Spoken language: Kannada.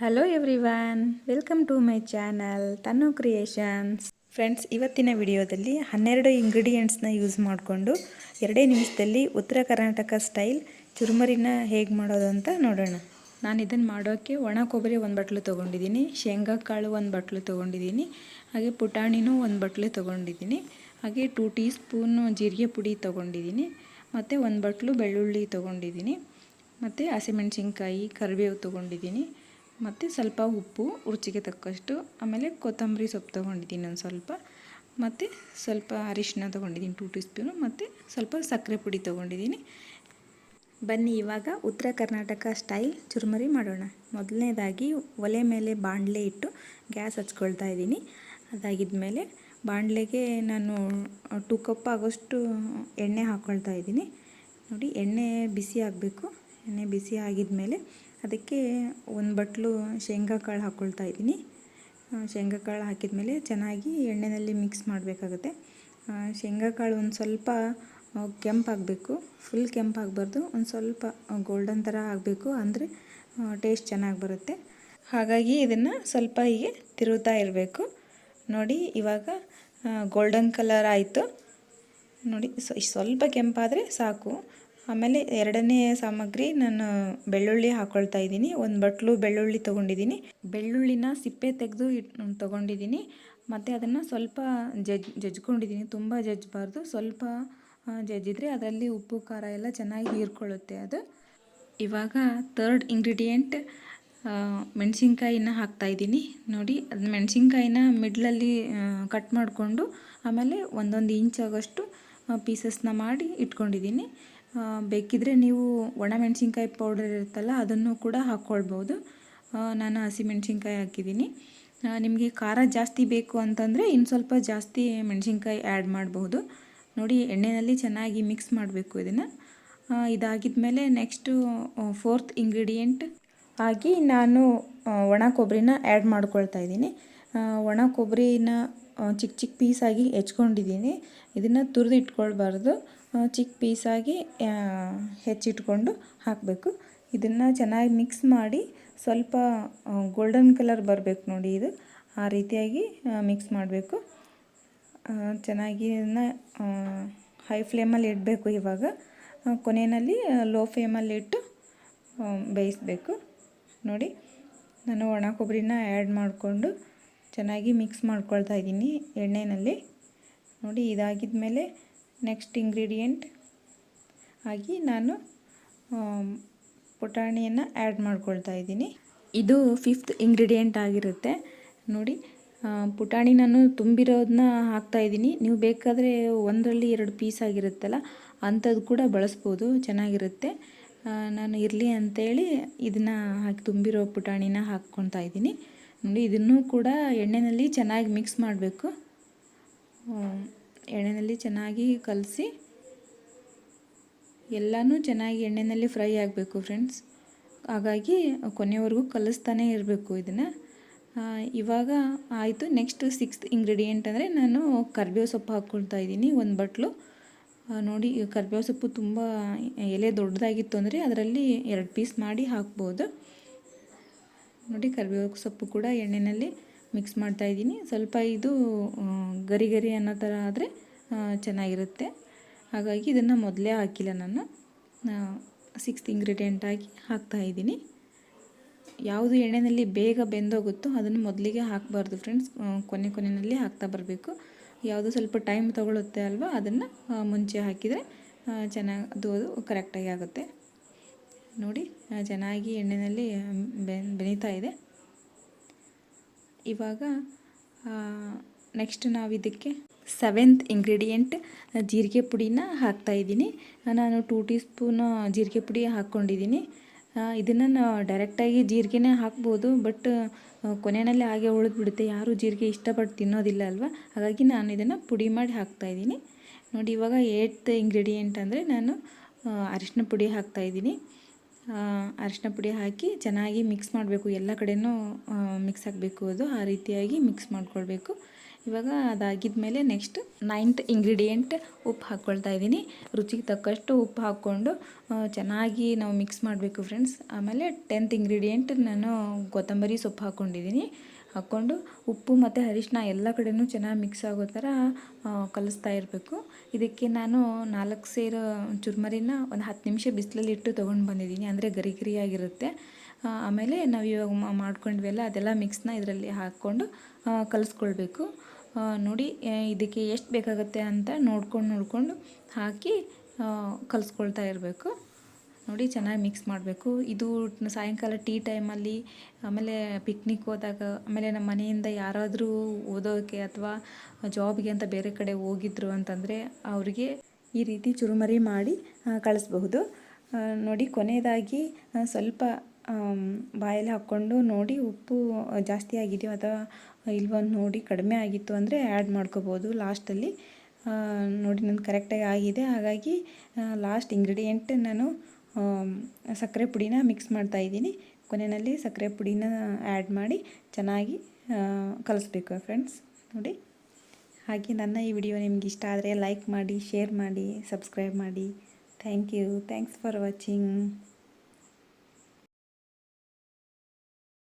Hello everyone welcome to my channel Tannu creations friends ಇವತ್ತಿನ ವಿಡಿಯೋದಲ್ಲಿ ಹನ್ನೆರಡು ಇಂಗ್ರೀಡಿಯೆಂಟ್ಸ್ನ ಯೂಸ್ ಮಾಡಿಕೊಂಡು ಎರಡೇ ನಿಮಿಷದಲ್ಲಿ ಉತ್ತರ ಕರ್ನಾಟಕ ಸ್ಟೈಲ್ ಚುರುಮರಿನ ಹೇಗೆ ಮಾಡೋದು ಅಂತ ನೋಡೋಣ. ನಾನು ಇದನ್ನು ಮಾಡೋಕ್ಕೆ ಒಣ ಕೊಬ್ಬರಿ ಒಂದು ಬಟ್ಲು ತೊಗೊಂಡಿದ್ದೀನಿ ಶೇಂಗಾ ಕಾಳು ಒಂದು ಬಟ್ಲು ತೊಗೊಂಡಿದ್ದೀನಿ ಹಾಗೆ ಪುಟಾಣಿನೂ ಒಂದು ಬಟ್ಲು ತೊಗೊಂಡಿದ್ದೀನಿ ಹಾಗೆ ಟೂ ಟೀ ಸ್ಪೂನು ಜೀರಿಗೆ ಪುಡಿ ತೊಗೊಂಡಿದ್ದೀನಿ ಮತ್ತು ಒಂದು ಬಟ್ಲು ಬೆಳ್ಳುಳ್ಳಿ ತೊಗೊಂಡಿದ್ದೀನಿ ಮತ್ತು ಹಸಿಮೆಣ್ಸಿನ್ಕಾಯಿ ಕರಿಬೇವು ತೊಗೊಂಡಿದ್ದೀನಿ ಮತ್ತು ಸ್ವಲ್ಪ ಉಪ್ಪು, ರುಚಿಗೆ ತಕ್ಕಷ್ಟು. ಆಮೇಲೆ ಕೊತ್ತಂಬರಿ ಸೊಪ್ಪು ತೊಗೊಂಡಿದ್ದೀನಿ ಒಂದು ಸ್ವಲ್ಪ. ಮತ್ತು ಸ್ವಲ್ಪ ಅರಿಶಿನ ತೊಗೊಂಡಿದ್ದೀನಿ ಟೂ ಟೀ ಸ್ಪೂನು ಮತ್ತು ಸ್ವಲ್ಪ ಸಕ್ಕರೆ ಪುಡಿ ತೊಗೊಂಡಿದ್ದೀನಿ. ಬನ್ನಿ ಇವಾಗ ಉತ್ತರ ಕರ್ನಾಟಕ ಸ್ಟೈಲ್ ಚುರುಮರಿ ಮಾಡೋಣ. ಮೊದಲನೇದಾಗಿ ಒಲೆ ಮೇಲೆ ಬಾಣಲೆ ಇಟ್ಟು ಗ್ಯಾಸ್ ಹಚ್ಕೊಳ್ತಾ ಇದ್ದೀನಿ. ಅದಾಗಿದ ಮೇಲೆ ಬಾಣಲೆಗೆ ನಾನು ಟೂ ಕಪ್ ಆಗೋಷ್ಟು ಎಣ್ಣೆ ಹಾಕ್ಕೊಳ್ತಾ ಇದ್ದೀನಿ. ನೋಡಿ, ಎಣ್ಣೆ ಬಿಸಿ ಆಗಬೇಕು. ಎಣ್ಣೆ ಬಿಸಿ ಆಗಿದ ಮೇಲೆ ಅದಕ್ಕೆ ಒಂದು ಬಟ್ಲು ಶೇಂಗಾ ಕಾಳು ಹಾಕ್ಕೊಳ್ತಾ ಇದ್ದೀನಿ. ಶೇಂಗಾ ಕಾಳು ಹಾಕಿದ ಮೇಲೆ ಚೆನ್ನಾಗಿ ಎಣ್ಣೆಯಲ್ಲಿ ಮಿಕ್ಸ್ ಮಾಡಬೇಕಾಗುತ್ತೆ. ಶೇಂಗಾ ಕಾಳು ಒಂದು ಸ್ವಲ್ಪ ಕೆಂಪಾಗಬೇಕು. ಫುಲ್ ಕೆಂಪಾಗಬಾರ್ದು. ಒಂದು ಸ್ವಲ್ಪ ಗೋಲ್ಡನ್ ಥರ ಆಗಬೇಕು ಅಂದರೆ ಟೇಸ್ಟ್ ಚೆನ್ನಾಗಿ ಬರುತ್ತೆ. ಹಾಗಾಗಿ ಇದನ್ನು ಸ್ವಲ್ಪ ಹೀಗೆ ತಿರುಗ್ತಾ ಇರಬೇಕು. ನೋಡಿ, ಇವಾಗ ಗೋಲ್ಡನ್ ಕಲರ್ ಆಯಿತು. ನೋಡಿ ಸ್ವಲ್ಪ ಕೆಂಪಾದರೆ ಸಾಕು. ಆಮೇಲೆ ಎರಡನೇ ಸಾಮಗ್ರಿ ನಾನು ಬೆಳ್ಳುಳ್ಳಿ ಹಾಕ್ಕೊಳ್ತಾ ಇದ್ದೀನಿ. ಒಂದು ಬಟ್ಲು ಬೆಳ್ಳುಳ್ಳಿ ತೊಗೊಂಡಿದ್ದೀನಿ. ಬೆಳ್ಳುಳ್ಳಿನ ಸಿಪ್ಪೆ ತೆಗೆದು ಇಟ್ ತೊಗೊಂಡಿದ್ದೀನಿ. ಮತ್ತು ಅದನ್ನು ಸ್ವಲ್ಪ ಜಜ್, ಜಜ್ಕೊಂಡಿದ್ದೀನಿ. ತುಂಬ ಜಜ್ಜಬಾರ್ದು ಸ್ವಲ್ಪ ಜಜ್ಜಿದ್ರೆ ಅದರಲ್ಲಿ ಉಪ್ಪು, ಖಾರ ಎಲ್ಲ ಚೆನ್ನಾಗಿ ಹೀರ್ಕೊಳ್ಳುತ್ತೆ ಅದು. ಇವಾಗ ತರ್ಡ್ ಇಂಗ್ರೀಡಿಯೆಂಟ್ ಮೆಣಸಿನ್ಕಾಯಿನ ಹಾಕ್ತಾಯಿದ್ದೀನಿ ನೋಡಿ, ಅದು ಮೆಣಸಿನ್ಕಾಯಿನ ಮಿಡ್ಲಲ್ಲಿ ಕಟ್ ಮಾಡಿಕೊಂಡು ಆಮೇಲೆ ಒಂದೊಂದು ಇಂಚ್ ಆಗೋಷ್ಟು ಪೀಸಸ್ನ ಮಾಡಿ ಇಟ್ಕೊಂಡಿದ್ದೀನಿ. ಬೇಕಿದ್ದರೆ ನೀವು ಒಣಮೆಣ್ಸಿನ್ಕಾಯಿ ಪೌಡರ್ ಇರುತ್ತಲ್ಲ, ಅದನ್ನು ಕೂಡ ಹಾಕ್ಕೊಳ್ಬೋದು ನಾನು ಹಸಿಮೆಣ್ಸಿನ್ಕಾಯಿ ಹಾಕಿದ್ದೀನಿ. ನಿಮಗೆ ಖಾರ ಜಾಸ್ತಿ ಬೇಕು ಅಂತಂದರೆ ಇನ್ನು ಸ್ವಲ್ಪ ಜಾಸ್ತಿ ಮೆಣಸಿನ್ಕಾಯಿ ಆ್ಯಡ್ ಮಾಡಬಹುದು ನೋಡಿ, ಎಣ್ಣೆಯಲ್ಲಿ ಚೆನ್ನಾಗಿ ಮಿಕ್ಸ್ ಮಾಡಬೇಕು ಇದನ್ನು. ಇದಾಗಿದ ಮೇಲೆ ನೆಕ್ಸ್ಟು ಫೋರ್ತ್ ಇಂಗ್ರೀಡಿಯೆಂಟ್ ಆಗಿ ನಾನು ಒಣ ಕೊಬ್ಬರಿನ ಆ್ಯಡ್ ಮಾಡ್ಕೊಳ್ತಾ ಇದ್ದೀನಿ. ಒಣ ಕೊಬ್ಬರಿನ ಚಿಕ್ಕ ಚಿಕ್ಕ ಪೀಸಾಗಿ ಹೆಚ್ಕೊಂಡಿದ್ದೀನಿ. ಇದನ್ನು ತುರಿದು ಇಟ್ಕೊಳ್ಬಾರ್ದು. ಚಿಕ್ಕ ಪೀಸಾಗಿ ಹೆಚ್ಚಿಟ್ಕೊಂಡು ಹಾಕಬೇಕು. ಇದನ್ನು ಚೆನ್ನಾಗಿ ಮಿಕ್ಸ್ ಮಾಡಿ ಸ್ವಲ್ಪ ಗೋಲ್ಡನ್ ಕಲರ್ ಬರಬೇಕು ನೋಡಿ ಇದು. ಆ ರೀತಿಯಾಗಿ ಮಿಕ್ಸ್ ಮಾಡಬೇಕು. ಚೆನ್ನಾಗಿ ಇದನ್ನು ಹೈ ಫ್ಲೇಮಲ್ಲಿ ಇಡಬೇಕು ಇವಾಗ. ಕೊನೆಯಲ್ಲಿ ಲೋ ಫ್ಲೇಮಲ್ಲಿ ಇಟ್ಟು ಬೇಯಿಸಬೇಕು. ನೋಡಿ, ನಾನು ಒಣ ಕೊಬ್ಬರಿನ ಆ್ಯಡ್ ಮಾಡಿಕೊಂಡು ಚೆನ್ನಾಗಿ ಮಿಕ್ಸ್ ಮಾಡ್ಕೊಳ್ತಾ ಇದ್ದೀನಿ ಎಣ್ಣೆಯಲ್ಲಿ ನೋಡಿ, ಇದಾಗಿದ ಮೇಲೆ ನೆಕ್ಸ್ಟ್ ಇಂಗ್ರೀಡಿಯೆಂಟ್ ಆಗಿ ನಾನು ಪುಟಾಣಿಯನ್ನು ಆ್ಯಡ್ ಮಾಡ್ಕೊಳ್ತಾ ಇದ್ದೀನಿ. ಇದು ಫಿಫ್ತ್ ಇಂಗ್ರೀಡಿಯೆಂಟ್ ಆಗಿರುತ್ತೆ. ನೋಡಿ ಪುಟಾಣಿ ನಾನು ತುಂಬಿರೋದನ್ನ ಹಾಕ್ತಾಯಿದ್ದೀನಿ ನೀವು ಬೇಕಾದರೆ ಒಂದರಲ್ಲಿ ಎರಡು ಪೀಸ್ ಆಗಿರುತ್ತಲ್ಲ, ಅಂಥದ್ದು ಕೂಡ ಬಳಸ್ಬೋದು, ಚೆನ್ನಾಗಿರುತ್ತೆ. ನಾನು ಇರಲಿ ಅಂತೇಳಿ ಇದನ್ನು ಹಾಕಿ ತುಂಬಿರೋ ಪುಟಾಣಿನ ಹಾಕ್ಕೊಳ್ತಾ ಇದ್ದೀನಿ. ನೋಡಿ, ಇದನ್ನು ಕೂಡ ಎಣ್ಣೆಯಲ್ಲಿ ಚೆನ್ನಾಗಿ ಮಿಕ್ಸ್ ಮಾಡಬೇಕು. ಎಣ್ಣೆಯಲ್ಲಿ ಚೆನ್ನಾಗಿ ಕಲಸಿ ಎಲ್ಲನೂ ಚೆನ್ನಾಗಿ ಎಣ್ಣೆಯಲ್ಲಿ ಫ್ರೈ ಆಗಬೇಕು ಫ್ರೆಂಡ್ಸ್ ಹಾಗಾಗಿ ಕೊನೆವರೆಗೂ ಕಲಿಸ್ತಾನೇ ಇರಬೇಕು ಇದನ್ನು. ಇವಾಗ ಆಯಿತು ನೆಕ್ಸ್ಟ್ ಸಿಕ್ಸ್ತ್ ಇಂಗ್ರೀಡಿಯೆಂಟ್ ಅಂದರೆ ನಾನು ಕರ್ಬೇವು ಸೊಪ್ಪು ಹಾಕ್ಕೊಳ್ತಾ ಇದ್ದೀನಿ, ಒಂದು ಬಟ್ಲು. ನೋಡಿ ಕರ್ಬೇವು ಸೊಪ್ಪು ತುಂಬ ಎಲೆ ದೊಡ್ಡದಾಗಿತ್ತು ಅಂದರೆ ಅದರಲ್ಲಿ ಎರಡು ಪೀಸ್ ಮಾಡಿ ಹಾಕ್ಬೋದು. ನೋಡಿ ಕರಿಬೇವು ಸೊಪ್ಪು ಕೂಡ ಎಣ್ಣೆಯಲ್ಲಿ ಮಿಕ್ಸ್ ಮಾಡ್ತಾಯಿದ್ದೀನಿ ಸ್ವಲ್ಪ ಇದು ಗರಿ ಗರಿ ಅನ್ನೋ ಥರ ಆದರೆ ಚೆನ್ನಾಗಿರುತ್ತೆ. ಹಾಗಾಗಿ ಇದನ್ನು ಮೊದಲೇ ಹಾಕಿಲ್ಲ ನಾನು. ಸಿಕ್ಸ್ತ್ ಇಂಗ್ರೀಡಿಯೆಂಟ್ ಹಾಕಿ ಹಾಕ್ತಾಯಿದ್ದೀನಿ ಯಾವುದು ಎಣ್ಣೆಯಲ್ಲಿ ಬೇಗ ಬೆಂದೋಗುತ್ತೋ ಅದನ್ನು ಮೊದಲಿಗೆ ಹಾಕಬಾರ್ದು ಫ್ರೆಂಡ್ಸ್ ಕೊನೆ ಕೊನೆಯಲ್ಲಿ ಹಾಕ್ತಾ ಬರಬೇಕು. ಯಾವುದು ಸ್ವಲ್ಪ ಟೈಮ್ ತೊಗೊಳುತ್ತೆ ಅಲ್ವಾ ಅದನ್ನು ಮುಂಚೆ ಹಾಕಿದರೆ ಚೆನ್ನಾಗಿ, ಅದು ಅದು ಕರೆಕ್ಟಾಗಿ ಆಗುತ್ತೆ. ನೋಡಿ ಚೆನ್ನಾಗಿ ಎಣ್ಣೆಯಲ್ಲಿ ಬೆನಿತಾ ಇದೆ. ಇವಾಗ ನೆಕ್ಸ್ಟ್ ನಾವು ಇದಕ್ಕೆ ಸೆವೆಂತ್ ಇಂಗ್ರೀಡಿಯೆಂಟ್ ಜೀರಿಗೆ ಪುಡಿನ ಹಾಕ್ತಾಯಿದ್ದೀನಿ ನಾನು ಟೂ ಟೀ ಸ್ಪೂನ್ ಜೀರಿಗೆ ಪುಡಿ ಹಾಕ್ಕೊಂಡಿದ್ದೀನಿ. ಇದನ್ನು ನಾವು ಡೈರೆಕ್ಟಾಗಿ ಜೀರಿಗೆನೇ ಹಾಕ್ಬೋದು ಬಟ್ ಕೊನೆಯಲ್ಲಿ ಹಾಗೆ ಉಳಿದ್ಬಿಡುತ್ತೆ. ಯಾರೂ ಜೀರಿಗೆ ಇಷ್ಟಪಟ್ಟು ತಿನ್ನೋದಿಲ್ಲ ಅಲ್ವಾ? ಹಾಗಾಗಿ ನಾನು ಇದನ್ನು ಪುಡಿ ಮಾಡಿ ಹಾಕ್ತಾಯಿದ್ದೀನಿ ನೋಡಿ, ಇವಾಗ ಏಟ್ ಇಂಗ್ರೀಡಿಯೆಂಟ್ ಅಂದರೆ ನಾನು ಅರಿಶಿನ ಪುಡಿ ಹಾಕ್ತಾಯಿದ್ದೀನಿ ಅರಿಶಿನ ಪುಡಿ ಹಾಕಿ ಚೆನ್ನಾಗಿ ಮಿಕ್ಸ್ ಮಾಡಬೇಕು. ಎಲ್ಲ ಕಡೆಯೂ ಮಿಕ್ಸ್ ಆಗಬೇಕು ಅದು. ಆ ರೀತಿಯಾಗಿ ಮಿಕ್ಸ್ ಮಾಡ್ಕೊಳ್ಬೇಕು. ಇವಾಗ ಅದಾಗಿದ್ಮೇಲೆ ನೆಕ್ಸ್ಟ್ ನೈನ್ತ್ ಇಂಗ್ರೀಡಿಯೆಂಟ್ ಉಪ್ಪು ಹಾಕ್ಕೊಳ್ತಾ ಇದ್ದೀನಿ. ರುಚಿಗೆ ತಕ್ಕಷ್ಟು ಉಪ್ಪು ಹಾಕ್ಕೊಂಡು ಚೆನ್ನಾಗಿ ನಾವು ಮಿಕ್ಸ್ ಮಾಡಬೇಕು ಫ್ರೆಂಡ್ಸ್ ಆಮೇಲೆ ಟೆಂತ್ ಇಂಗ್ರೀಡಿಯೆಂಟ್ ನಾನು ಕೊತ್ತಂಬರಿ ಸೊಪ್ಪು ಹಾಕ್ಕೊಂಡಿದ್ದೀನಿ ಹಾಕ್ಕೊಂಡು ಉಪ್ಪು ಮತ್ತು ಅರಿಶಿನ ಎಲ್ಲ ಕಡೆಯೂ ಚೆನ್ನಾಗಿ ಮಿಕ್ಸ್ ಆಗೋ ಥರ ಕಲಿಸ್ತಾ ಇರಬೇಕು. ಇದಕ್ಕೆ ನಾನು ನಾಲ್ಕು ಸೇರು ಚುರ್ಮರಿನ ಒಂದು ಹತ್ತು ನಿಮಿಷ ಬಿಸಿಲಲ್ಲಿ ಇಟ್ಟು ತೊಗೊಂಡು ಬಂದಿದ್ದೀನಿ. ಅಂದರೆ ಗರಿ ಗರಿಯಾಗಿರುತ್ತೆ. ಆಮೇಲೆ ನಾವು ಇವಾಗ ಮಾಡ್ಕೊಂಡ್ವೆಲ್ಲ ಅದೆಲ್ಲ ಮಿಕ್ಸ್ನ ಇದರಲ್ಲಿ ಹಾಕ್ಕೊಂಡು ಕಲಿಸ್ಕೊಳ್ಬೇಕು. ನೋಡಿ ಇದಕ್ಕೆ ಎಷ್ಟು ಬೇಕಾಗುತ್ತೆ ಅಂತ ನೋಡ್ಕೊಂಡು ನೋಡಿಕೊಂಡು ಹಾಕಿ ಕಲಿಸ್ಕೊಳ್ತಾ ಇರಬೇಕು. ನೋಡಿ ಚೆನ್ನಾಗಿ ಮಿಕ್ಸ್ ಮಾಡಬೇಕು. ಇದು ಸಾಯಂಕಾಲ ಟೀ ಟೈಮಲ್ಲಿ ಆಮೇಲೆ ಪಿಕ್ನಿಕ್ ಹೋದಾಗ, ಆಮೇಲೆ ನಮ್ಮ ಮನೆಯಿಂದ ಯಾರಾದರೂ ಓದೋಕ್ಕೆ ಅಥವಾ ಜಾಬ್ಗೆ ಅಂತ ಬೇರೆ ಕಡೆ ಹೋಗಿದ್ರು ಅಂತಂದರೆ ಅವರಿಗೆ ಈ ರೀತಿ ಚುರುಮರಿ ಮಾಡಿ ಕಳಿಸ್ಬಹುದು. ನೋಡಿ ಕೊನೆಯದಾಗಿ ಸ್ವಲ್ಪ ಬಾಯಲ್ಲಿ ಹಾಕ್ಕೊಂಡು ನೋಡಿ ಉಪ್ಪು ಜಾಸ್ತಿ ಆಗಿದೆಯೋ ಅಥವಾ ಇಲ್ವೋ ನೋಡಿ ಕಡಿಮೆ ಆಗಿತ್ತು ಅಂದರೆ ಆ್ಯಡ್ ಮಾಡ್ಕೋಬೋದು ಲಾಸ್ಟಲ್ಲಿ ನೋಡಿ ನಾನು ಕರೆಕ್ಟಾಗಿ ಆಗಿದೆ. ಹಾಗಾಗಿ ಲಾಸ್ಟ್ ಇಂಗ್ರೀಡಿಯೆಂಟ್ ನಾನು ಸಕ್ಕರೆ ಪುಡಿನ ಮಿಕ್ಸ್ ಮಾಡ್ತಾ ಇದ್ದೀನಿ. ಕೊನೆಯಲ್ಲಿ ಸಕ್ಕರೆ ಪುಡಿನ ಆ್ಯಡ್ ಮಾಡಿ ಚೆನ್ನಾಗಿ ಕಲಿಸ್ಬೇಕು ಫ್ರೆಂಡ್ಸ್ ನೋಡಿ. ಹಾಗೆ ನನ್ನ ಈ ವಿಡಿಯೋ ನಿಮ್ಗೆ ಇಷ್ಟ ಆದರೆ ಲೈಕ್ ಮಾಡಿ ಶೇರ್ ಮಾಡಿ ಸಬ್ಸ್ಕ್ರೈಬ್ ಮಾಡಿ. Thank you thanks for watching